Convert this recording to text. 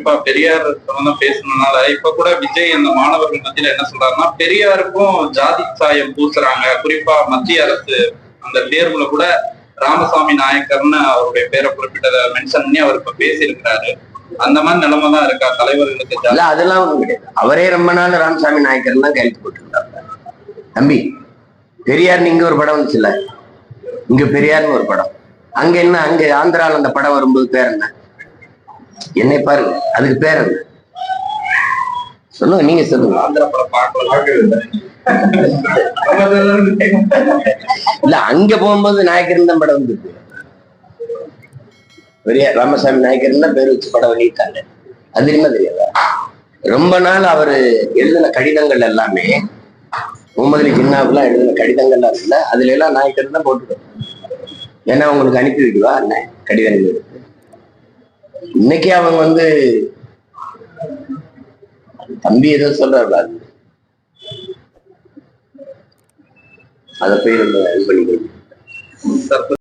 குறிப்பா பெரியார் சம்பந்தம் பேசணும்னால இப்ப கூட விஜய் அந்த மாணவர்கள் மத்தியில என்ன சொல்றாருன்னா பெரியாருக்கும் ஜாதி சாயம் பூசுறாங்க. குறிப்பா மத்திய அரசு அந்த தேர்வுல கூட ராமசாமி நாயக்கர்னு அவருடைய பேரை குறிப்பிட்டதை மென்ஷன் பண்ணி அவர் இப்ப பேசியிருக்கிறாரு. அந்த மாதிரி நிலைமை தான் இருக்கா? தலைவர்களுக்கு இல்ல அதெல்லாம் ஒண்ணும் கிடையாது. அவரே ரொம்ப நாள் ராமசாமி நாயக்கர் தான் கையெழுத்து போட்டுருந்தாங்க தம்பி பெரியார் இங்க ஒரு படம் வந்துச்சுல்ல இங்க பெரியார்னு ஒரு படம். அங்க என்ன அங்க ஆந்திரால அந்த படம் வரும்போது பேர் என்ன? என்னை பாருங்க அதுக்கு பேர் என்ன? சொல்லுங்க நீங்க சொல்லுங்க. இல்ல அங்க போகும்போது நாயக்கர் தான் படம் வந்துருக்கு பெரிய ராமசாமி நாயக்கர் தான் பேர் வச்சு படம் வெளியிட்டாங்க. அது என்ன தெரியாதா? ரொம்ப நாள் அவரு எழுதின கடிதங்கள் எல்லாமே முகமது அலி ஜின்னாவுக்குலாம் எழுதின கடிதங்கள்லாம் இருக்குல்ல அதுல எல்லாம் நாயக்கர் தான் போட்டுருக்கோம் ஏன்னா உங்களுக்கு அனுப்பி வைக்கவா என்ன? கடிதங்கள். இன்னைக்கு அவன் வந்து தம்பி ஏதோ சொல்றாரு அதை போய் நம்ம இது பண்ணிக்கணும்